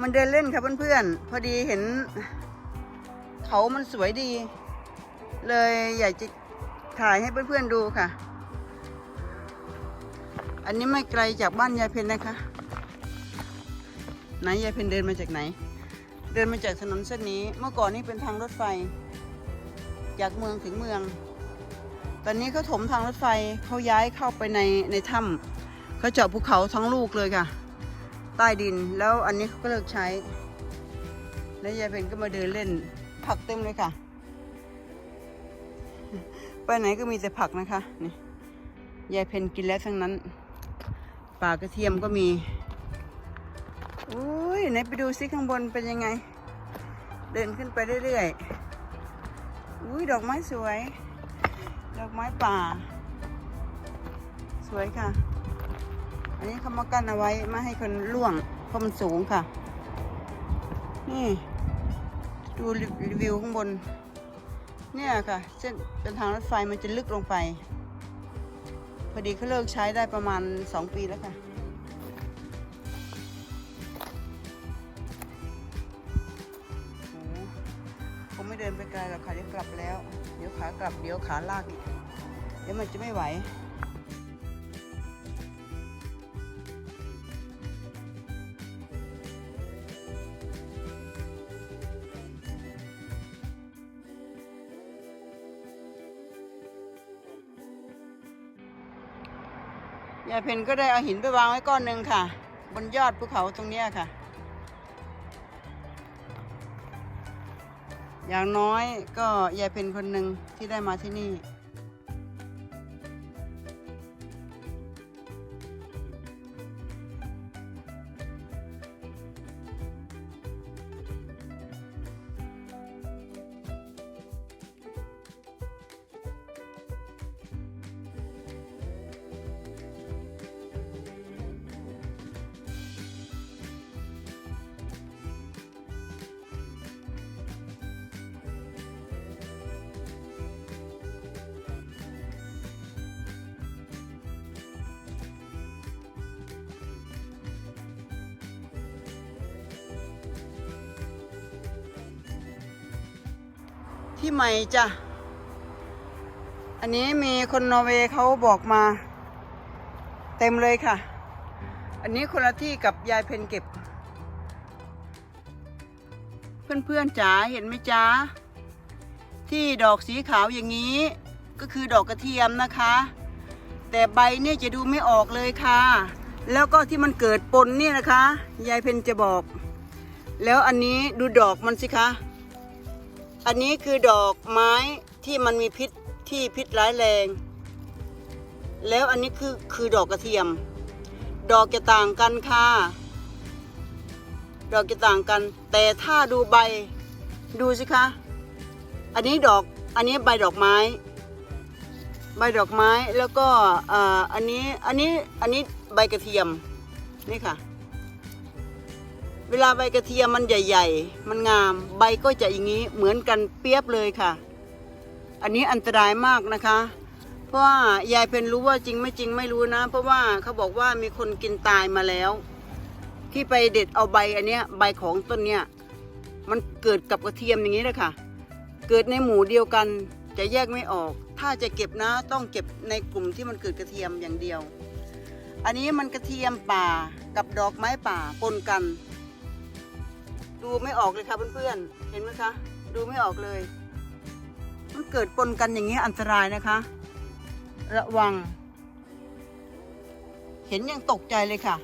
มันเดินเล่นค่ะเพื่อนๆ พอดีเห็น เขามันสวยดี เลยอยากจะถ่ายให้เพื่อนๆดูค่ะ อันนี้ไม่ไกลจากบ้านยายเพนนะคะ ไหนยายเพนเดินมาจากไหน เดินมาจากถนนเส้นนี้ เมื่อก่อนนี่เป็นทางรถไฟ จากเมืองถึงเมือง ตอนนี้เขาถมทางรถไฟเขาย้ายเข้าไปในในถ้ำเขาเจาะภูเขาทั้งลูกเลยค่ะ ใต้ดิน แล้วอันนี้เขาก็เลิกใช้ แล้วยายเพนก็มาเดินเล่น ผักเต็มเลยค่ะ ไปไหนก็มีแต่ผักนะคะนี่ยายเพนกินแล้วทั้งนั้นปลากระเทียมก็มีอุ้ยไหนไปดูซิข้างบนเป็นยังไง เดินขึ้นไปเรื่อยๆอุ้ยดอกไม้สวย ดอกไม้ป่า สวยค่ะ อันนี้เขามากั้นเอาไว้ไม่ให้คนล่วงเพราะมันสูงค่ะ นี่ดูรีวิวข้างบน เนี่ยค่ะเส้นเป็นทางรถไฟมันจะลึกลงไป พอดีเขาเลิกใช้ได้ประมาณ 2 ปีแล้วค่ะ ผมไม่เดินไปไกลหรอกค่ะเดี๋ยวกลับแล้ว เดี๋ยวขากลับเดี๋ยวขาลากอีก เดี๋ยวมันจะไม่ไหว ยายเพนก็ได้เอาหินไปวางไว้ก้อนหนึ่งค่ะ บนยอดภูเขาตรงเนี้ยค่ะ อย่างน้อยก็ยายเพนคนหนึ่งที่ได้มาที่นี่ ที่ใหม่จ้ะ อันนี้มีคนนอร์เวย์เขาบอกมา เต็มเลยค่ะ อันนี้คนละที่กับยายเพนเก็บ เพื่อนๆจ๋าเห็นไหมจ๊ะ ที่ดอกสีขาวอย่างนี้ ก็คือดอกกระเทียมนะคะ แต่ใบเนี่ยจะดูไม่ออกเลยค่ะ แล้วก็ที่มันเกิดปนเนี่ยนะคะ ยายเพนจะบอก แล้วอันนี้ดูดอกมันสิคะ อันนี้คือดอกไม้ที่มันมีพิษที่พิษร้ายแรง แล้วอันนี้คือคือดอกกระเทียม ดอกจะต่างกันค่ะ ดอกจะต่างกัน แต่ถ้าดูใบดูสิคะ อันนี้ดอกอันนี้ใบดอกไม้ ใบดอกไม้แล้วก็อ่าอันนี้อันนี้อันนี้ใบกระเทียมนี่ค่ะ เวลาใบกระเทียมมันใหญ่ ๆ มันงาม ใบก็จะอย่างนี้เหมือนกันเปียบเลยค่ะ อันนี้อันตรายมากนะคะ เพราะว่ายายเพนรู้ว่าจริงไม่จริงไม่รู้นะ เพราะว่าเขาบอกว่ามีคนกินตายมาแล้ว ที่ไปเด็ดเอาใบอันเนี้ยใบของต้นเนี้ยมันเกิดกับกระเทียมอย่างนี้เลยค่ะ เกิดในหมู่เดียวกันจะแยกไม่ออก ถ้าจะเก็บนะต้องเก็บในกลุ่มที่มันเกิดกระเทียมอย่างเดียว อันนี้มันกระเทียมป่ากับดอกไม้ป่าปนกัน ดูไม่ออกเลยค่ะเพื่อนๆ เห็นไหมคะ ดูไม่ออกเลย มันเกิดปนกันอย่างนี้อันตรายนะคะ ระวัง เห็นยังตกใจเลยค่ะ